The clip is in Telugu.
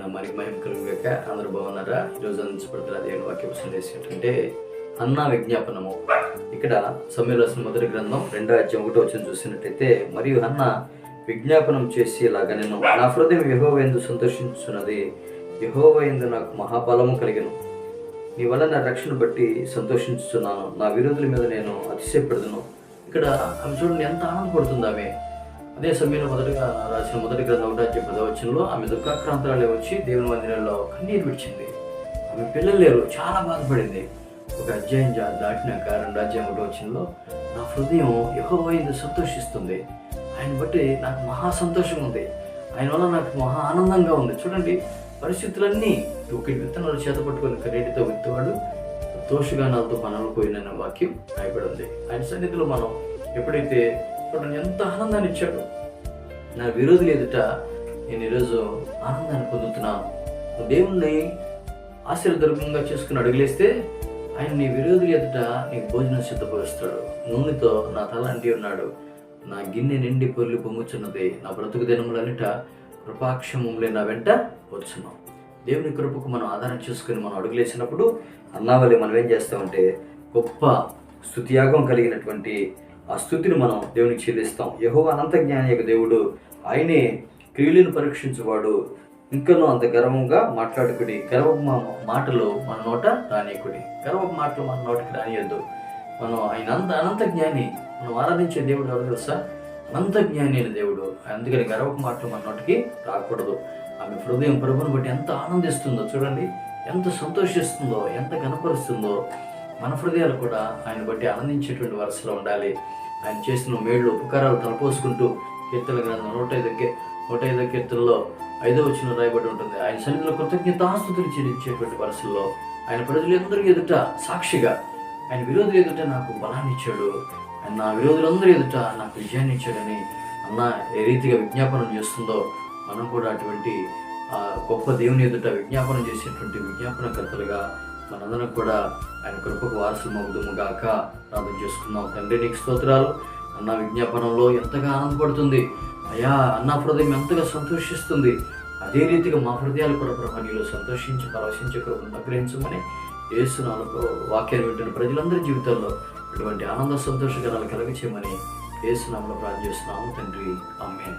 మరి మహిమ కలుగుగాక అందరు బాగున్నారా? ఈరోజు అందించబడుతున్న దేవుని వాక్య పుస్తకం ఏంటంటే అన్న విజ్ఞాపనము. ఇక్కడ సమయ మొదటి గ్రంథం రెండో అధ్యాయం ఒకటో వచ్చిన చూసినట్టయితే మరియు అన్న విజ్ఞాపనం చేసి ఇలాగా నేను నా హృదయం యహోవ ఎందు సంతోషించున్నది యహోవ ఎందు నాకు మహాబలము కలిగను. నీ వల్ల నా రక్షణ బట్టి సంతోషించుతున్నాను నా విరోధుల మీద నేను అతిశయపడుతున్నాను ఇక్కడ ఆమె చూడండి ఎంత ఆనందపడుతుంది ఆమె. అదే సమయంలో మొదటిగా రాసిన మొదటి గ్రంథం ఒకటి పదవచనంలో ఆమె దుఃఖాక్రాంతరాలే వచ్చి దేవుని మందిరంలో కన్నీరు విడిచింది. ఆమె పిల్లలు లేరు చాలా బాధపడింది. ఒక అధ్యాయం జా- దాటినాక రెండు అధ్యాయం ఒకటి వచ్చినలో నా హృదయం యహోవైంది సంతోషిస్తుంది. ఆయన బట్టి నాకు మహా సంతోషం ఉంది. ఆయన వల్ల నాకు మహా ఆనందంగా ఉంది. చూడండి పరిస్థితులన్నీ ఒకటి విత్తనాలు చేత పట్టుకొని కరేటితో విత్తవాడు తోషగానాలతో పనులు పోయిన వాక్యం రాయబడి ఉంది. ఆయన సన్నిధిలో మనం ఎప్పుడైతే చూడండి ఎంత ఆనందాన్ని ఇచ్చాడు? నా విరోధులు ఎదుట నేను ఈరోజు ఆనందాన్ని పొందుతున్నాను. దేవుణ్ణి ఆశీర్వదర్భంగా చేసుకుని అడుగులేస్తే ఆయన నీ విరోధులు ఎదుట నీకు భోజనం సిద్ధపరుస్తాడు. నూనెతో నా తల అంటి ఉన్నాడు. నా గిన్నె నిండి పొర్లి పొంగుచున్నది నా బ్రతుకు దినములన్నిట కృపాక్షమములే నా వెంట వచ్చున్నాం దేవుని కృపకు మనం ఆధారం చేసుకుని మనం అడుగులేసినప్పుడు అన్నావల్లి మనం ఏం చేస్తామంటే గొప్ప స్థుతియాగం కలిగినటువంటి ఆ స్థుతిని మనం దేవునికి చెల్లిస్తాం. యహో అనంత జ్ఞాని యొక్క దేవుడు ఆయనే క్రియలను పరీక్షించువాడు. ఇంకనూ అంత గర్వంగా మాట్లాడుకుడి గర్వపు మా మాటలు మన నోట రానియకుడి. గర్వపు మాటలు మన నోటికి రానియద్దు. మనం ఆయన అంత అనంత జ్ఞాని మనం ఆరాధించే దేవుడు ఎవరు తెలుసా? అనంత జ్ఞాని అయిన దేవుడు. అందుకని గర్వపు మాటలు మన నోటికి రాకూడదు. ఆమె హృదయం ప్రభుని బట్టి ఎంత ఆనందిస్తుందో చూడండి. ఎంత సంతోషిస్తుందో ఎంత గనపరుస్తుందో మన హృదయాలు కూడా ఆయన బట్టి ఆనందించేటువంటి వరుసలో ఉండాలి. ఆయన చేసిన మేళ్ళు ఉపకారాలు తలపోసుకుంటూ కీర్తన గ్రంథం నూట ఐదుకే నూట ఐదో కీర్తనలో ఐదో వచ్చిన రాయబడి ఉంటుంది. ఆయన సన్నిధిలో కృతజ్ఞతాస్తుతులు చెల్లించేటువంటి వరుసల్లో ఆయన ప్రజలందరూ ఎదుట సాక్షిగా ఆయన విరోధులు ఎదుట నాకు బలాన్ని ఇచ్చాడు. ఆయన నా విరోధులందరూ ఎదుట నాకు విజయాన్ని ఇచ్చాడని అన్న ఏ రీతిగా విజ్ఞాపనం చేస్తుందో మనం కూడా అటువంటి గొప్ప దేవుని ఎదుట విజ్ఞాపనం చేసేటువంటి విజ్ఞాపనకర్తలుగా మనందరం కూడా ఆయన కృపకు వారసులు గాక ప్రార్థన చేసుకుందాం. తండ్రి నీకు స్తోత్రాలు. అన్న విజ్ఞాపనంలో ఎంతగా ఆనందపడుతుంది. అయ్యా అన్న హృదయం ఎంతగా సంతోషిస్తుంది. అదే రీతిగా మా హృదయాలు కూడా ప్రభా నీలో సంతోషించి పరవశించి కృపను అనుగ్రహించమని ఏసునాలకు వాక్యాన్ని వింటున్న ప్రజలందరి జీవితంలో అటువంటి ఆనంద సంతోషకరాలు కలగచేయమని ఏసునామలో ప్రార్థన చేస్తున్నాము. తండ్రి అమ్మే